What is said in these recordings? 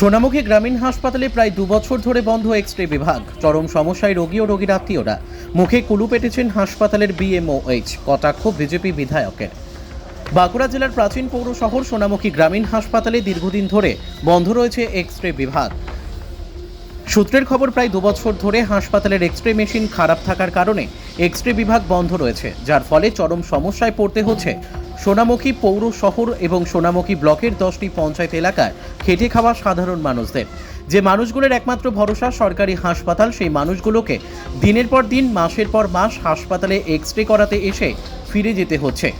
সোনামুখী গ্রামীণ হাসপাতালে প্রায় দুবছর ধরে বন্ধ এক্স রে বিভাগ। চরম সমস্যায় রোগী ও রোগীর আত্মীয়রা মুখে কুলু পেটেছেন হাসপাতালের বিএমওএইচ কটাক্ষ বিজেপি বিধায়কের। বাঁকুড়া জেলার প্রাচীন পৌর শহর সোনামুখী গ্রামীণ হাসপাতালে দীর্ঘদিন ধরে বন্ধ রয়েছে এক্স রে বিভাগ। সূত্রের খবর, প্রায় দুবছর ধরে হাসপাতালের এক্স রে মেশিন খারাপ থাকার কারণে এক্স রে বিভাগ বন্ধ রয়েছে, যার ফলে চরম সমস্যায় পড়তে হচ্ছে সোনামুখী পৌর শহর এবং সোনামুখী ব্লকের দশটি পঞ্চায়েত এলাকার খেটে খাওয়া সাধারণ মানুষদের। যে মানুষগুলোর একমাত্র ভরসা সরকারি হাসপাতাল, সেই মানুষগুলোকে দিনের পর দিন, মাসের পর মাস হাসপাতালে এক্স রে করাতে এসে ফিরে যেতে হচ্ছে।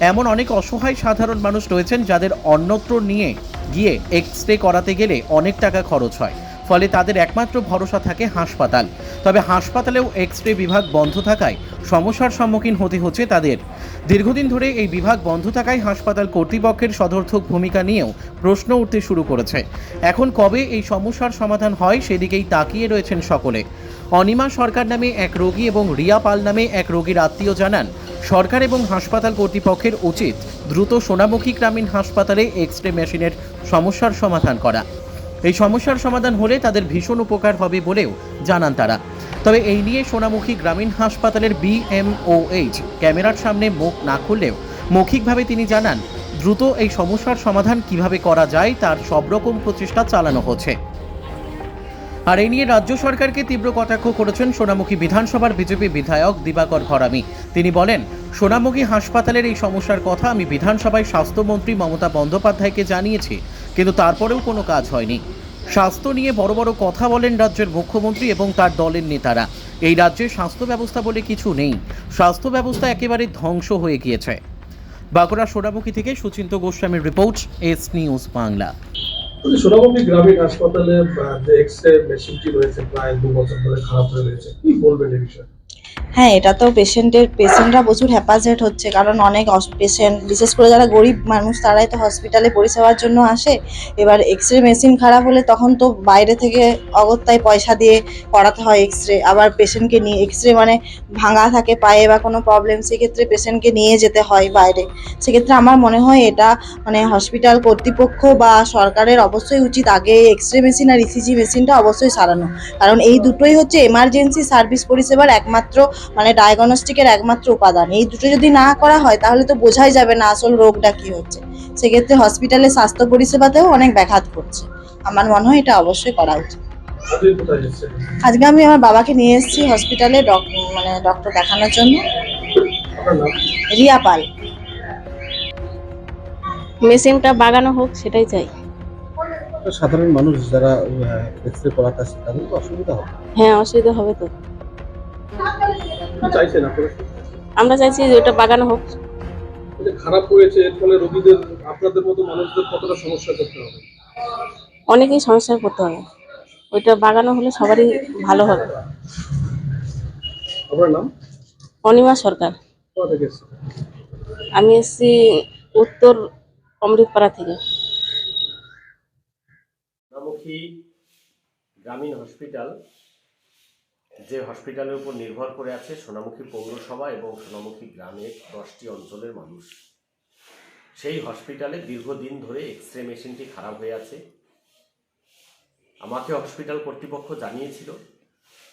এমন অনেক অসহায় সাধারণ মানুষ রয়েছেন যাদের অন্যত্র নিয়ে গিয়ে এক্স রে করাতে গেলে অনেক টাকা খরচ হয়। ফলে তাদের একমাত্র ভরসা থাকে হাসপাতাল। তবে হাসপাতালেও এক্স রে বিভাগ বন্ধ থাকায় সমস্যার সম্মুখীন হতে হচ্ছে তাদের। দীর্ঘদিন ধরে এই বিভাগ বন্ধ থাকায় হাসপাতাল কর্তৃপক্ষের সদর্থক ভূমিকা নিয়েও প্রশ্ন উঠতে শুরু করেছে। এখন কবে এই সমস্যার সমাধান হয় সেদিকেই তাকিয়ে রয়েছেন সকলে। অনিমা সরকার নামে এক রোগী এবং রিয়া পাল নামে এক রোগীর আত্মীয় জানান, সরকার এবং হাসপাতাল কর্তৃপক্ষের উচিত দ্রুত সোনামুখী গ্রামীণ হাসপাতালে এক্স রে মেশিনের সমস্যার সমাধান করা। এই সমস্যার সমাধান হলে তাদের ভীষণ উপকার হবে বলেও জানান তারা। তবে এই নিয়ে সোনামুখী গ্রামীণ হাসপাতালের বিএমওএইচ ক্যামেরার সামনে মুখ না খুললেও মৌখিকভাবে তিনি জানান, দ্রুত এই সমস্যার সমাধান কীভাবে করা যায় তার সব রকম প্রচেষ্টা চালানো হচ্ছে। আর এই নিয়ে রাজ্য সরকারকে তীব্র কটাক্ষ করেছেন সোনামুখী বিধানসভার বিজেপি বিধায়ক দিবাকর ঘরামি তিনি বলেন, সোনামুখী হাসপাতালের এই সমস্যার কথা আমি বিধানসভায় স্বাস্থ্যমন্ত্রী মমতা বন্দ্যোপাধ্যায়কে জানিয়েছি। কিন্তু তারপরেও কোনো কাজ হয়নি। স্বাস্থ্য নিয়ে বড় বড় কথা বলেন রাজ্যের মুখ্যমন্ত্রী এবং তার দলের নেতারা। এই রাজ্যে স্বাস্থ্য ব্যবস্থা বলে কিছু নেই। স্বাস্থ্য ব্যবস্থা একেবারে ধ্বংস হয়ে গিয়েছে। বাঁকুড়া সোনামুখী থেকে সুচিন্ত গোস্বামীর report, S news Bangla. Sonamukhi গ্রামীণ হাসপাতালে যে এক্স রে মেশিনটি রয়েছে, প্রায় দু বছর ধরে খারাপ হয়ে রয়েছে। কি বলবেন এই বিষয়ে? হ্যাঁ এটা তো পেশেন্টের, পেশেন্টরা প্রচুর হ্যাপাজেট হচ্ছে, কারণ অনেক পেশেন্ট, বিশেষ করে যারা গরিব মানুষ, তারাই তো হসপিটালে পরিষেবার জন্য আসে। এবার এক্স রে মেশিন খারাপ হলে তখন তো বাইরে থেকে অগত্যায় পয়সা দিয়ে করাতে হয় এক্স রে আবার পেশেন্টকে নিয়ে এক্স রে মানে ভাঙা থাকে পায়ে বা কোনো প্রবলেম, সেক্ষেত্রে পেশেন্টকে নিয়ে যেতে হয় বাইরে। সেক্ষেত্রে আমার মনে হয় এটা মানে হসপিটাল কর্তৃপক্ষ বা সরকারের অবশ্যই উচিত আগে এক্স রে মেশিন আর ইসিজি মেশিনটা অবশ্যই সারানো। কারণ এই দুটোই হচ্ছে এমার্জেন্সি সার্ভিস পরিষেবার একমাত্র মানে ডায়াগনস্টিকের একমাত্র উপাদান। এই দুটো যদি না করা হয় তাহলে তো বোঝাই যাবে না আসল রোগটা কি হচ্ছে। সেক্ষেত্রে হসপিটালে স্বাস্থ্য পরিষেবাতেও অনেক ব্যাঘাত করছে আমার মনে হয় এটা অবশ্যই করা উচিত। আজকে আমি আমার বাবাকে নিয়ে এসেছি হসপিটালে ডক- মানে ডক্টর দেখানোর জন্য। রিয়া পাল। মেশিনটা বাগানো হোক সেটাই চাই। সাধারণ মানুষ যারা এক্স রে করাতে আসে তাদের তো অসুবিধা হবে। হ্যাঁ অসুবিধা হবে তো। চাইছেন আপনারা? আমরা চাইছি যে ওটা বাগানো হোক। খারাপ হয়েছে এর ফলে রোগীদের আপনাদের মতো মানুষদের কতটা সমস্যা করতে হবে? অনেকেই সমস্যায় পড়তে হবে। ওইটা বাগানো হলে সবারই ভালো হবে। আপনার নাম? অনিমা সরকার। কোথা থেকে এসেছেন? আমি এসেছি উত্তর অমৃতপাড়া থেকে। গ্রামীণ হসপিটাল যে হসপিটালের উপর নির্ভর করে আছে সোনামুখী পৌরসভা এবং সোনামুখী গ্রামের দশটি অঞ্চলের মানুষ। সেই হসপিটালে দীর্ঘদিন ধরে এক্স রে মেশিনটি খারাপ হয়ে আছে। আমাকে হসপিটাল কর্তৃপক্ষ জানিয়েছিল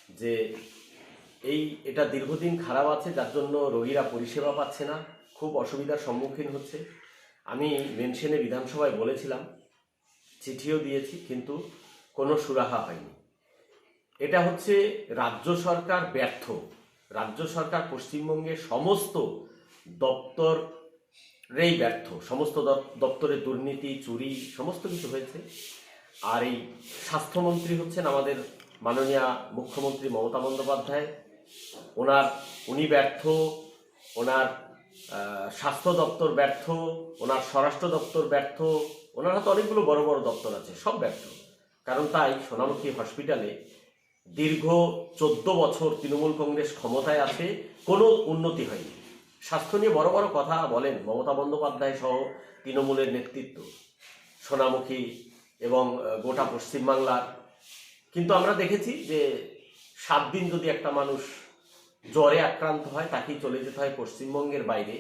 যে এই, এটা দীর্ঘদিন খারাপ আছে, যার জন্য রোগীরা পরিষেবা পাচ্ছে না, খুব অসুবিধার সম্মুখীন হচ্ছে। আমি মেনশনে বিধানসভায় বলেছিলাম, চিঠিও দিয়েছি, কিন্তু কোনো সুরাহা হয়নি। এটা হচ্ছে রাজ্য সরকার ব্যর্থ। রাজ্য সরকার পশ্চিমবঙ্গের সমস্ত দপ্তরেই ব্যর্থ। সমস্ত দপ- দপ্তরে দুর্নীতি, চুরি, সমস্ত কিছু হয়েছে। আর এই স্বাস্থ্যমন্ত্রী হচ্ছেন আমাদের মাননীয় মুখ্যমন্ত্রী মমতা বন্দ্যোপাধ্যায়। ওনার, উনি ব্যর্থ, ওনার স্বাস্থ্য দপ্তর ব্যর্থ, ওনার স্বরাষ্ট্র দপ্তর ব্যর্থ, ওনার হাতে অনেকগুলো বড় বড় দপ্তর আছে, সব ব্যর্থ। কারণ তাই সোনামুখী হসপিটালে দীর্ঘ চোদ্দ বছর তৃণমূল কংগ্রেস ক্ষমতায় আছে, কোনো উন্নতি হয়নি। স্বাস্থ্য নিয়ে বড় বড় কথা বলেন মমতা বন্দ্যোপাধ্যায় সহ তৃণমূলের নেতৃত্ব, সোনামুখী এবং গোটা পশ্চিমবাংলার। কিন্তু আমরা দেখেছি যে সাত দিন যদি একটা মানুষ জ্বরে আক্রান্ত হয়, তাকেই চলে যেতে হয় পশ্চিমবঙ্গের বাইরে,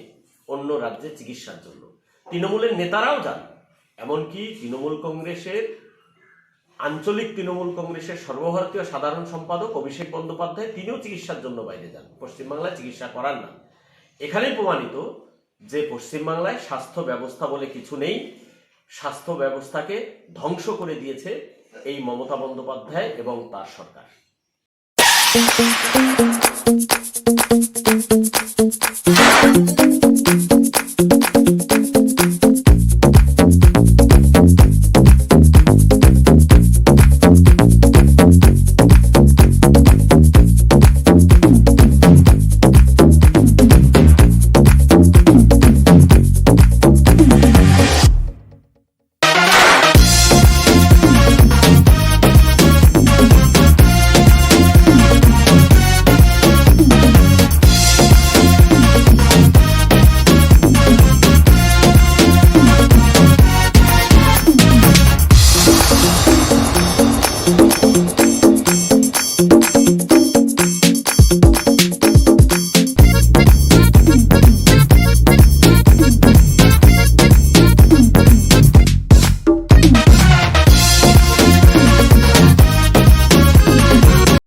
অন্য রাজ্যে চিকিৎসার জন্য। তৃণমূলের নেতারাও যান এমনকি তৃণমূল কংগ্রেসের আঞ্চলিক তৃণমূল কংগ্রেসের সর্বভারতীয় সাধারণ সম্পাদক অভিষেক বন্দ্যোপাধ্যায় তিনিও চিকিৎসার জন্য বাইরে যান। পশ্চিমবাংলায় চিকিৎসা করার না। এখানেই প্রমাণিত যে পশ্চিমবাংলায় স্বাস্থ্য ব্যবস্থা বলে কিছু নেই। স্বাস্থ্য ব্যবস্থাকে ধ্বংস করে দিয়েছে এই মমতা বন্দ্যোপাধ্যায় এবং তার সরকার।